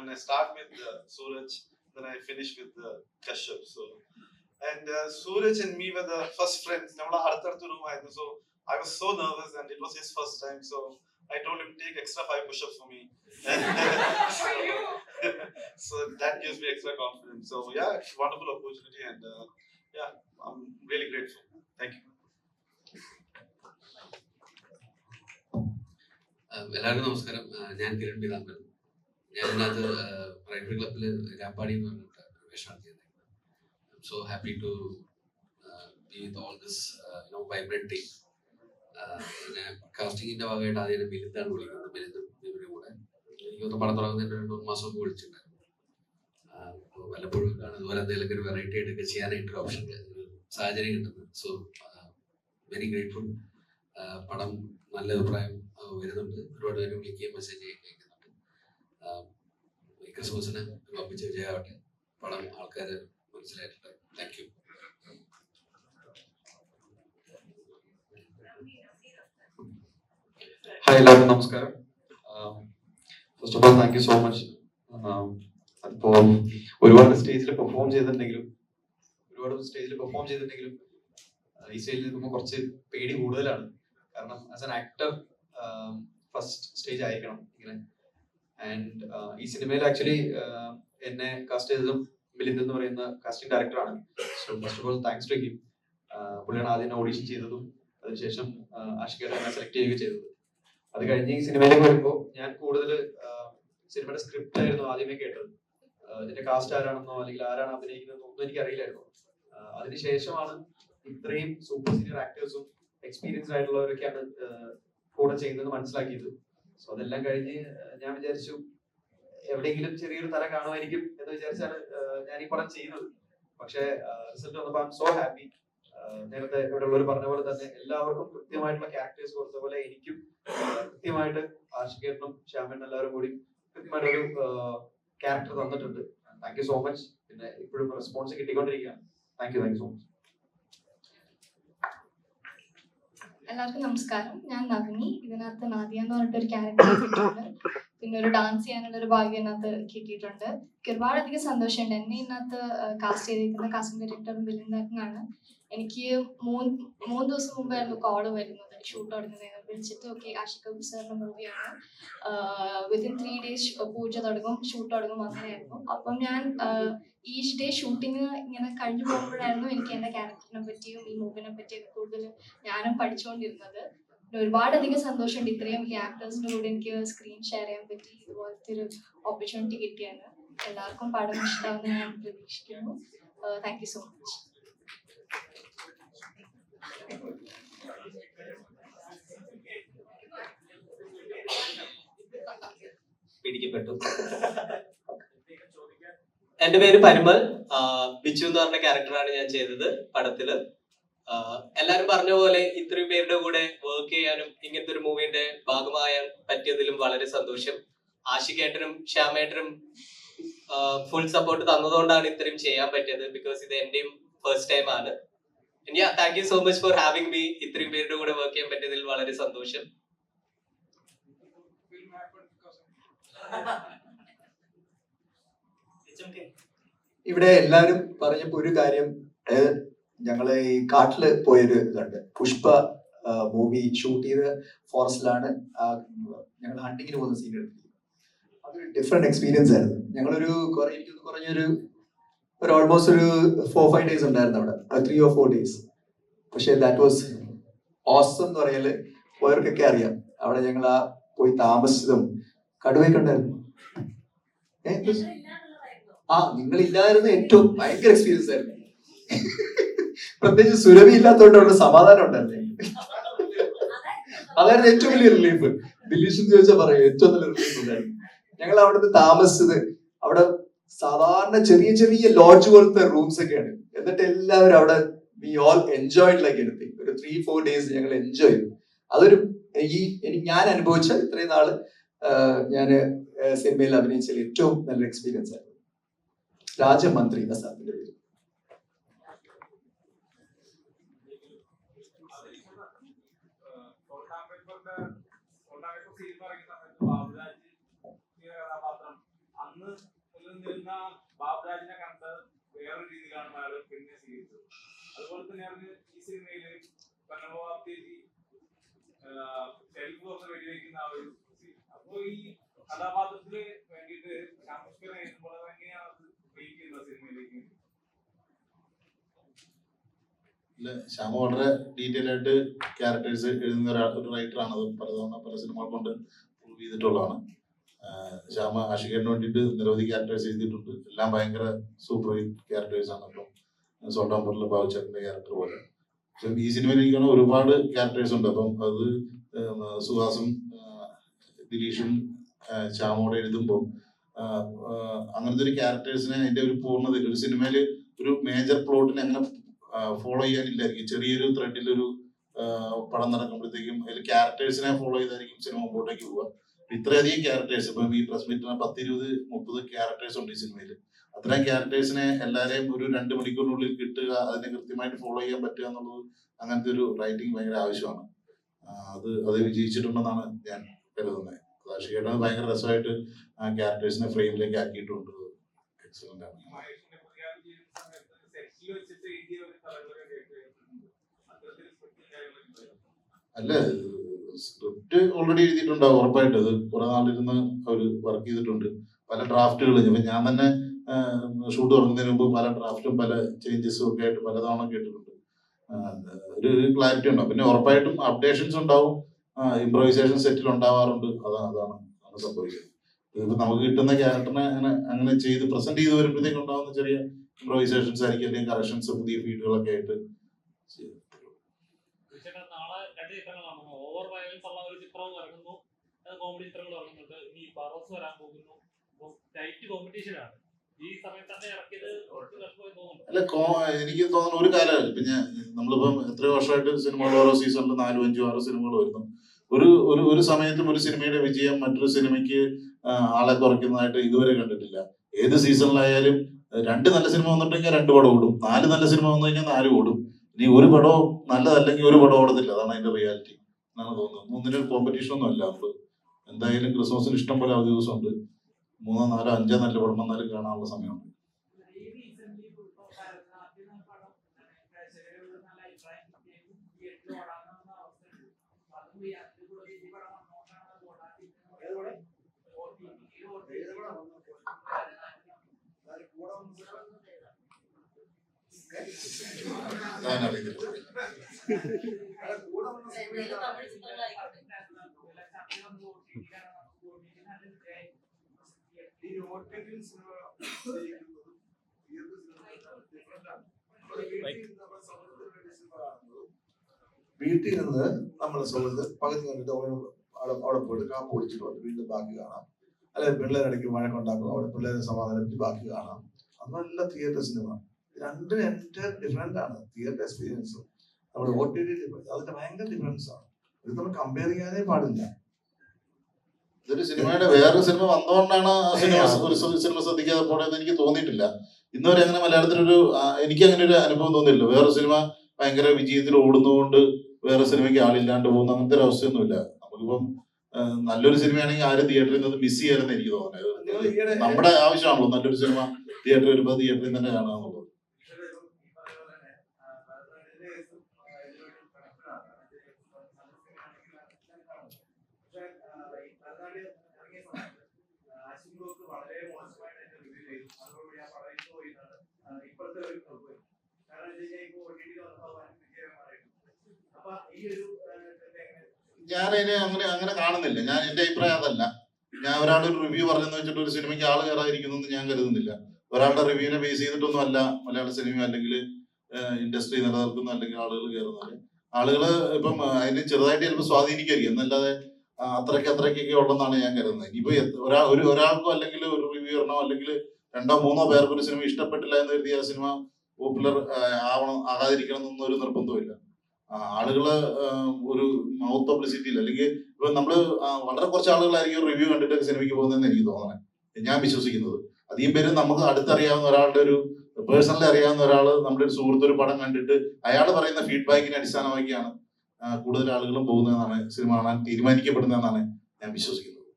when I start with uh, Suraj, then I finish with uh, Kashyap. So, and uh, Suraj and me were the first friends. നമ്മള് അടുത്തടുത്ത room ആയിരുന്നു. So I was so nervous, and it was his first time. So I told him take extra five push-ups for me. so that gives me extra confidence. So yeah, it's a wonderful opportunity, and uh, yeah, I'm really grateful. Thank you. ആഹ് എല്ലാവർക്കും നമസ്കാരം ആഹ് ഞാൻ കിരൺ പീതാംബരൻ ഞാൻ ഇതിനകത്ത് private ക്ലബിൽ രാപ്പാടി എന്ന് പറഞ്ഞിട്ട് വേഷമാണ് ചെയ്യുന്നത് so happy to be with all this no vibrant team പിന്നെ കാസ്റ്റിംഗിന്റെ ഭാഗമായിട്ട് ആദ്യം മിലിന്ദാണ് വിളിക്കുന്നത് മിലിന്ദും ഇവരുടെ കൂടെ. എനിക്ക് ഒന്ന് പടം തുടങ്ങുന്നതിന് രണ്ട് മൂന്ന് മാസം മുമ്പ് വിളിച്ചിട്ടുണ്ടായിരുന്നു വല്ലപ്പോഴും ആണ് ഇതുപോലെ എന്തെങ്കിലും ഒരു വെറൈറ്റി ആയിട്ടൊക്കെ ചെയ്യാനായിട്ട് ഒരു ഓപ്ഷൻ സാഹചര്യം കിട്ടുന്നത്. സോ വെരി ഗ്രേറ്റ്ഫുൾ പടം നല്ല അഭിപ്രായം വരുന്നുണ്ട്. ഒരുപാട് പേര് വിളിക്കുകയും മെസ്സേജ് ചെയ്യുകയും ക്രിസ്മസിന് വമ്പിച്ച വിജയമാവട്ടെ പടം ആൾക്കാർ മനസ്സിലായിട്ടുണ്ട്. താങ്ക് യു ഹായ് എല്ലാവർക്കും നമസ്കാരം. First of all thank you so much അതിപ്പോ ഒരുപാട് സ്റ്റേജിൽ പെർഫോം ചെയ്തിട്ടുണ്ടെങ്കിലും ഒരുപാട് സ്റ്റേജിൽ പെർഫോം ചെയ്തിട്ടുണ്ടെങ്കിലും ഈ സ്റ്റേജിൽ നിൽക്കുമ്പോൾ കുറച്ച് പേടി കൂടുതലാണ്. കാരണം as an actor first stage ആയിരിക്കണം ഇങ്ങനെ ആൻഡ് ഈ സിനിമയിൽ ആക്ച്വലി എന്നെ കാസ്റ്റ് ചെയ്തതും മിലിന്ദ് എന്ന് പറയുന്ന കാസ്റ്റിംഗ് ഡയറക്ടറാണ് so first of all thanks to him പുള്ളിയാണ് ആദ്യം ഓഡീഷൻ ചെയ്തതും അതിനുശേഷം ആഷിക്കേട്ട എന്നെ സെലക്ട് ചെയ്യുകയും ചെയ്തത്. അത് കഴിഞ്ഞ് ഈ സിനിമയിലേക്ക് വരുമ്പോൾ ഞാൻ കൂടുതൽ സിനിമയുടെ സ്ക്രിപ്റ്റ് ആയിരുന്നു ആദ്യമേ കേട്ടത്. ഇതിന്റെ കാസ്റ്റ് ആരാണെന്നോ അല്ലെങ്കിൽ ആരാണ് അഭിനയിക്കുന്നതെന്നോ ഒന്നും എനിക്ക് അറിയില്ലായിരുന്നു. അതിനുശേഷമാണ് ഇത്രയും സൂപ്പർ സീനിയർ ആക്ടേഴ്സും എക്സ്പീരിയൻസ്ഡ് ആയിട്ടുള്ളവരൊക്കെയാണ് കൂടെ ചെയ്യുന്നത് മനസ്സിലാക്കിയത്. സോ അതെല്ലാം കഴിഞ്ഞ് ഞാൻ വിചാരിച്ചു എവിടെയെങ്കിലും ചെറിയൊരു തല കാണുമായിരിക്കും എന്ന് വിചാരിച്ചാണ് ഞാൻ ഈ പടം ചെയ്തത്. പക്ഷേ റിസൾട്ട് വന്നപ്പോൾ ഐ സോ ഹാപ്പി നേരത്തെ ഇവിടെ ഉള്ളവർ പറഞ്ഞ പോലെ തന്നെ എല്ലാവർക്കും കൃത്യമായിട്ടുള്ള ക്യാരക്ടേഴ്സ് കൊടുത്ത പോലെ എനിക്കും കൃത്യമായിട്ട് ആഷികേട്ടനും ശ്യാമേട്ടനും എല്ലാവരും കൂടി കൃത്യമായിട്ടൊരു ക്യാരക്ടർ തന്നിട്ടുണ്ട്. താങ്ക് യു സോ മച്ച് പിന്നെ ഇപ്പോഴും response കിട്ടിക്കൊണ്ടിരിക്കുകയാണ്. Thank you thank you so much എല്ലാവർക്കും നമസ്കാരം. ഞാൻ നവനി. ഇതിനകത്ത് നാദിയ എന്ന് പറഞ്ഞിട്ട് ഒരു ക്യാരക്ടർ ചെയ്തിട്ടുണ്ട് പിന്നെ ഒരു ഡാൻസ് ചെയ്യാനുള്ള ഒരു ഭാഗ്യം ഇതിനകത്ത് കിട്ടിയിട്ടുണ്ട്. എനിക്ക് ഒരുപാടധികം സന്തോഷമുണ്ട്. എന്നെ ഇതിനകത്ത് കാസ്റ്റ് ചെയ്തിരിക്കുന്ന കാസ്റ്റിംഗ് ഡയറക്ടർ ബിലിന്ദാട്ടനാണ് എനിക്ക് മൂന്ന് മൂന്ന് ദിവസം മുമ്പായിരുന്നു കോൾ വരുന്നത്. ഷൂട്ട് തുടങ്ങുന്നത് വിളിച്ചിട്ട് ഓക്കെ ആഷിക് കപൂർ സാറിന്റെ മൂവിയാണ് വിത്തിൻ ത്രീ ഡേയ്സ് പൂജ തുടങ്ങും ഷൂട്ട് തുടങ്ങും അങ്ങനെയായിരുന്നു. അപ്പം ഞാൻ ഈച്ച് ഡേ ഷൂട്ടിങ് ഇങ്ങനെ കഴിഞ്ഞു പോകുമ്പോഴായിരുന്നു എനിക്ക് എന്റെ ക്യാരക്ടറിനെ പറ്റിയും ഈ മൂവിനെ പറ്റിയും കൂടുതൽ ഞാനും പഠിച്ചുകൊണ്ടിരുന്നത്. പിന്നെ ഒരുപാടധികം സന്തോഷമുണ്ട്. ഇത്രയും ഈ ആക്ടേഴ്സിന്റെ കൂടെ എനിക്ക് സ്ക്രീൻ ഷെയർ ചെയ്യാൻ പറ്റി. ഇതുപോലത്തെ ഒരു ഓപ്പർച്യൂണിറ്റി കിട്ടിയാണ്. എല്ലാവർക്കും പടം ഇഷ്ടമാണെന്ന് ഞാൻ പ്രതീക്ഷിക്കുന്നു. താങ്ക് യു സോ മച്ച് പിടിക്കപ്പെട്ടു എന്റെ പേര് പരിമൽ. ബിച്ചു എന്ന് പറഞ്ഞ ക്യാരക്ടറാണ് ഞാൻ ചെയ്തത് പടത്തിൽ. എല്ലാരും പറഞ്ഞ പോലെ ഇത്രയും പേരുടെ കൂടെ വർക്ക് ചെയ്യാനും ഇങ്ങനത്തെ ഒരു മൂവിന്റെ ഭാഗമായാൻ പറ്റിയതിലും വളരെ സന്തോഷം. ആഷികേട്ടനും ശ്യാമേട്ടനും ഫുൾ സപ്പോർട്ട് തന്നതുകൊണ്ടാണ് ഇത്രയും ചെയ്യാൻ പറ്റിയത്. ബിക്കോസ് ഇത് എന്റെയും ഫസ്റ്റ് ടൈം ആണ്. Thank you so much for having me ഇത്രയും പേരുടെ കൂടെ വർക്ക് ചെയ്യാൻ പറ്റിയതിൽ വളരെ സന്തോഷം. ഇവിടെ എല്ലാരും പറഞ്ഞപ്പോ ഒരു കാര്യം ഞങ്ങളെ ഈ കാട്ടിൽ പോയൊരു ഇതുണ്ട്. പുഷ്പ മൂവി ഷൂട്ട് ചെയ്ത ഫോറസ്റ്റിലാണ് ഞങ്ങൾ ഹണ്ടിങ്ങിന് പോകുന്ന സീൻ എടുത്തത് അതൊരു ഡിഫറെന്റ് എക്സ്പീരിയൻസ് ആയിരുന്നു. ഞങ്ങളൊരു കുറെ എനിക്ക് കുറഞ്ഞൊരു ഒരു ഓൾമോസ്റ്റ് ഒരു ഫോർ ഫൈവ് ഡേയ്സ് ഉണ്ടായിരുന്നു അവിടെ. ത്രീ ഓർ ഫോർ ഡേയ്സ് പക്ഷേ ദാറ്റ് വാസ് ഓസം എന്ന് പറയൽ പോയവർക്കൊക്കെ അറിയാം. അവിടെ ഞങ്ങൾ ആ പോയി താമസിച്ചതും കടുവയൊക്കെ ഉണ്ടായിരുന്നു ആ നിങ്ങൾ ഇല്ലായിരുന്നു ഏറ്റവും ഭയങ്കര എക്സ്പീരിയൻസ് ആയിരുന്നു. പ്രത്യേകിച്ച് സുരഭി ഇല്ലാത്തതുകൊണ്ട് അവിടെ സമാധാനം ഉണ്ടല്ലേ അതായിരുന്നു ഏറ്റവും വലിയ റിലീഫ് ദിലീഷ് ചോദിച്ചാൽ പറയും ഏറ്റവും നല്ല റിലീഫ് ഉണ്ടായിരുന്നു. ഞങ്ങൾ അവിടുന്ന് താമസിച്ചത് അവിടെ സാധാരണ ചെറിയ ചെറിയ ലോഡ്ജ് പോലത്തെ റൂംസ് ഒക്കെയാണ്. എന്നിട്ട് എല്ലാവരും അവിടെ വി ഓൾ എൻജോയ്ഡ് ലൈക്ക് എടുത്തി ഒരു ത്രീ ഫോർ ഡേയ്സ് ഞങ്ങൾ എൻജോയ് ചെയ്തു. അതൊരു ഈ ഞാൻ അനുഭവിച്ച ഇത്രയും നാൾ ഞാൻ സിനിമയിൽ അഭിനയിച്ചതിൽ ഏറ്റവും നല്ലൊരു എക്സ്പീരിയൻസ് ആയിരുന്നു. രാജമന്ത്രി എന്ന സാറിന്റെ പേര്. ബാബുരാജ് ബാബുരാജിനെ കണ്ട വേറൊരു രീതിയിലാണ് മലയാളം പിന്നെ സ്വീകരിച്ചത് അതുപോലെ തന്നെയാണ് ഈ സിനിമയിൽ പരമവാപ്തി ഷെൽഫ് തുറന്ന് വെടിവെക്കുന്ന ആ ഒരു scene. അപ്പൊ ഈ കഥാപാത്രത്തിന് വേണ്ടിയിട്ട് രാമസ്കരൻ എഴുതുമ്പോൾ അത് എങ്ങനെയാണ് അത് ബ്രേക്ക് ചെയ്യുന്നത് സിനിമയിലേക്ക് ഇല്ല ശ്യാമ വളരെ ഡീറ്റെയിൽ ആയിട്ട് ക്യാരക്ടേഴ്സ് എഴുതുന്ന ഒരാൾ ഒരു റൈറ്ററാണ് അത് പലതവണ പല സിനിമകൾ കൊണ്ട് പ്രൂവ് ചെയ്തിട്ടുള്ളതാണ്. ശ്യാമ ആഷിഖിന് വേണ്ടിയിട്ട് നിരവധി ക്യാരക്ടേഴ്സ് എഴുതിയിട്ടുണ്ട്. എല്ലാം ഭയങ്കര സൂപ്പർ ഹിറ്റ് ക്യാരക്ടേഴ്സ് ആണ് ഇപ്പം സോട്ടാമ്പൂരിലെ ബാബുച്ചേട്ടന്റെ ക്യാരക്ടർ പോലെ. പക്ഷെ ഈ സിനിമയിൽ എനിക്കാണ് ഒരുപാട് ക്യാരക്ടേഴ്സ് ഉണ്ട്. അപ്പം അത് സുഹാസും ദിലീഷും ശ്യാമോടെ എഴുതുമ്പോൾ അങ്ങനത്തെ ഒരു ക്യാരക്ടേഴ്സിനെ അതിന്റെ ഒരു പൂർണതയിൽ ഒരു സിനിമയിൽ ഒരു മേജർ പ്ലോട്ടിനെ അങ്ങനെ ഫോളോ ചെയ്യാനില്ലായിരിക്കും. ചെറിയൊരു ത്രെഡിൽ ഒരു പടം നടക്കുമ്പോഴത്തേക്കും അതിൽ ക്യാരക്ടേഴ്സിനെ ഫോളോ ചെയ്തായിരിക്കും സിനിമ മുമ്പോട്ടേക്ക് പോവുക. ഇത്രയധികം ക്യാരക്ടേഴ്സ് ഇപ്പം ഈ പ്രസ് മീറ്റിന് പത്തിരുപത് മുപ്പത് ക്യാരക്ടേഴ്സ് ഉണ്ട് ഈ സിനിമയിൽ അത്രയും ക്യാരക്ടേഴ്സിനെ എല്ലാവരെയും ഒരു രണ്ട് മണിക്കൂറിനുള്ളിൽ കിട്ടുക അതിനെ കൃത്യമായിട്ട് ഫോളോ ചെയ്യാൻ പറ്റുക എന്നുള്ളത് അങ്ങനത്തെ ഒരു റൈറ്റിംഗ് ഭയങ്കര ആവശ്യമാണ്. അത് അത് വിജയിച്ചിട്ടുണ്ടെന്നാണ് ഞാൻ കരുതുന്നത്. കാർഷികേട്ടൻ ഭയങ്കര രസമായിട്ട് ആ ക്യാരക്ടേഴ്സിനെ ഫ്രെയിമിലേക്ക് ആക്കിയിട്ടുണ്ട്. എക്സലന്റ് ആണ്. അല്ല സ്ക്രിപ്റ്റ് ഓൾറെഡി എഴുതിയിട്ടുണ്ടാവും ഉറപ്പായിട്ട്. അത് കുറെ നാളിരുന്ന് അവർ വർക്ക് ചെയ്തിട്ടുണ്ട്. പല ഡ്രാഫ്റ്റുകൾ ഇപ്പം ഞാൻ തന്നെ ഷൂട്ട് തുടങ്ങുന്നതിന് മുമ്പ് പല ഡ്രാഫ്റ്റും പല ചേഞ്ചസും ഒക്കെ ആയിട്ട് പലതവണ കേട്ടിട്ടുണ്ട്. ഒരു ക്ലാരിറ്റി ഉണ്ടാവും പിന്നെ ഉറപ്പായിട്ടും അപ്ഡേഷൻസ് ഉണ്ടാവും. ഇംപ്രൈസേഷൻ സെറ്റിൽ ഉണ്ടാവാറുണ്ട്. അതാണ് അതാണ് ആണ് സംഭവിക്കുന്നത്. ഇപ്പൊ നമുക്ക് കിട്ടുന്ന ക്യാരക്ടറിനെ അങ്ങനെ അങ്ങനെ ചെയ്ത് പ്രസന്റ് ചെയ്ത് വരുമ്പോഴത്തേക്ക് ഉണ്ടാവുന്ന ചെറിയ ഇംപ്രൈസേഷൻസ് ആയിരിക്കും അല്ലെങ്കിൽ കറക്ഷൻസ് പുതിയ ഫീഡുകളൊക്കെ ആയിട്ട് കോമഡി ചിത്രങ്ങൾ ഇറങ്ങുന്നുണ്ട്. ഇനി പറോസ് വരാൻ പോകുന്നു. ടൈറ്റ് കോമ്പറ്റീഷൻ ആണ്. അല്ല കോ എനിക്ക് തോന്നുന്നു ഒരു കാലമല്ല. ഇപ്പൊ ഞാൻ നമ്മളിപ്പം എത്രയോ വർഷമായിട്ട് സിനിമകൾ ഓരോ സീസണിൽ നാലും അഞ്ചും ആറ് സിനിമകൾ വരുന്നു. ഒരു ഒരു ഒരു സമയത്തും ഒരു സിനിമയുടെ വിജയം മറ്റൊരു സിനിമയ്ക്ക് ആളെ കുറയ്ക്കുന്നതായിട്ട് ഇതുവരെ കണ്ടിട്ടില്ല. ഏത് സീസണിലായാലും രണ്ട് നല്ല സിനിമ വന്നിട്ടുണ്ടെങ്കിൽ രണ്ട് പടം ഓടും. നാല് നല്ല സിനിമ വന്നു കഴിഞ്ഞാൽ നാല് ഓടും. ഇനി ഒരു പടവും നല്ലതല്ലെങ്കിൽ ഒരു പടം ഓടത്തില്ല. അതാണ് അതിന്റെ റിയാലിറ്റി. എന്നാണ് തോന്നുന്നത്. ഒന്നിനൊരു കോമ്പറ്റീഷൻ ഒന്നും അല്ല. എന്തായാലും ക്രിസ്മസിന് ഇഷ്ടം പോലെ അവധി ദിവസമുണ്ട്. മൂന്നോ നാലോ അഞ്ചോ നല്ല പടം വന്നാലും കാണാനുള്ള സമയമുണ്ട്. ഞാൻ സിനിമ ചെയ്യുന്നതും തിയേറ്റർ സിനിമ വീട്ടിൽ നിന്ന് നിന്ന് സുഹൃത്ത് പകുതി കണ്ടിട്ട് അവിടെ അവിടെ പോയിട്ട് കാപ്പ് കുടിച്ചിട്ട് വന്ന് വീണ്ടും ബാക്കി കാണാം. അല്ലെങ്കിൽ പിള്ളേരിടയ്ക്ക് വഴക്കുണ്ടാക്കും അവിടെ പിള്ളേരെ സമാധാനത്തിൽ ബാക്കി കാണാം. അന്നല്ല തിയേറ്റർ സിനിമ രണ്ടും എന്റെ ഡിഫറെന്റ് ആണ്. തിയേറ്റർ എക്സ്പീരിയൻസും നമ്മുടെ ഒ ടി ടി അതിന്റെ ഭയങ്കര ഡിഫറൻസ് ആണ്. ഇത് നമ്മൾ കമ്പയർ ചെയ്യാനേ പാടില്ല. ഇതൊരു സിനിമയുടെ വേറൊരു സിനിമ വന്നുകൊണ്ടാണ് ആ സിനിമ ഒരു സി- സിനിമ ശ്രദ്ധിക്കാതെ പോണെന്ന് എനിക്ക് തോന്നിയിട്ടില്ല. ഇന്നുവരെ അങ്ങനെ മലയാളത്തിലൊരു എനിക്ക് അങ്ങനെ ഒരു അനുഭവം തോന്നിയില്ല വേറൊരു സിനിമ ഭയങ്കര വിജയത്തിൽ ഓടുന്നതുകൊണ്ട് വേറെ സിനിമയ്ക്ക് ആളില്ലാണ്ട് പോകുന്ന അങ്ങനത്തെ ഒരു അവസ്ഥയൊന്നുമില്ല. നമുക്കിപ്പം നല്ലൊരു സിനിമയാണെങ്കിൽ ആരും തിയേറ്ററിൽ നിന്ന് മിസ് ചെയ്യാനെന്ന് എനിക്ക് തോന്നുന്നത്. നമ്മുടെ ആവശ്യമാണല്ലോ നല്ലൊരു സിനിമ തിയേറ്ററിൽ വരുമ്പോൾ തിയേറ്ററിൽ തന്നെ കാണുക എന്നുള്ളത് വളരെ മോശമായിട്ട് എന്നെ റിവ്യൂ ചെയ്തു അതുകൊണ്ട് ഞാൻ പറയുന്നു പോയിട്ടാണ് ഇപ്പോഴത്തെ ഒരു കുഴപ്പം കാരണം എന്താ വെച്ചാൽ ഇപ്പോൾ ഒ ടി ടി വന്നപ്പോൾ വൻ വിജയമായിരുന്നു അപ്പൊ ഈ ഒരു എങ്ങനെ ഞാൻ അതിനെ അങ്ങനെ അങ്ങനെ കാണുന്നില്ല. ഞാൻ എന്റെ അഭിപ്രായം അതല്ല. ഞാൻ ഒരാളുടെ ഒരു റിവ്യൂ പറഞ്ഞെന്ന് വെച്ചിട്ട് ഒരു സിനിമയ്ക്ക് ആൾ കയറാതിരിക്കുന്നു എന്ന് ഞാൻ കരുതുന്നില്ല. ഒരാളുടെ റിവ്യൂവിനെ ബേസ് ചെയ്തിട്ടൊന്നും അല്ല മലയാള സിനിമ അല്ലെങ്കിൽ ഇൻഡസ്ട്രി നിലനിൽക്കുന്ന അല്ലെങ്കിൽ ആളുകൾ കയറുന്നത് ആളുകൾ ഇപ്പം അതിന് ചെറുതായിട്ട് ചിലപ്പോൾ സ്വാധീനിക്കായിരിക്കും എന്നല്ലാതെ അത്രയ്ക്ക് അത്രയ്ക്കൊക്കെ ഉള്ളെന്നാണ് ഞാൻ കരുതുന്നത്. ഇനിയിപ്പോ ഒരാൾ ഒരു ഒരാൾക്കോ അല്ലെങ്കിൽ ഒരു റിവ്യൂറിനോ അല്ലെങ്കിൽ രണ്ടോ മൂന്നോ പേർക്ക് ഒരു സിനിമ ഇഷ്ടപ്പെട്ടില്ല എന്ന് കരുതി ആ സിനിമ പോപ്പുലർ ആവണം ആകാതിരിക്കണം എന്നൊന്നും ഒരു നിർബന്ധമില്ല ആളുകൾ ഒരു മൗത്ത് പബ്ലിസിറ്റിയിൽ അല്ലെങ്കിൽ ഇപ്പൊ നമ്മൾ വളരെ കുറച്ച് ആളുകളായിരിക്കും റിവ്യൂ കണ്ടിട്ട് സിനിമയ്ക്ക് പോകുന്നതെന്ന് എനിക്ക് തോന്നണേ. ഞാൻ വിശ്വസിക്കുന്നത്. അധികം പേര് നമുക്ക് അടുത്തറിയാവുന്ന ഒരാളുടെ ഒരു പേഴ്സണലി അറിയാവുന്ന ഒരാൾ നമ്മുടെ ഒരു സുഹൃത്ത് ഒരു പടം കണ്ടിട്ട് അയാൾ പറയുന്ന ഫീഡ്ബാക്കിനെ അടിസ്ഥാനമാക്കിയാണ് കൂടുതൽ ആളുകളും പോകുന്നതെന്നാണ് സിനിമ കാണാൻ തീരുമാനിക്കപ്പെടുന്നതെന്നാണ് ഞാൻ വിശ്വസിക്കുന്നത്.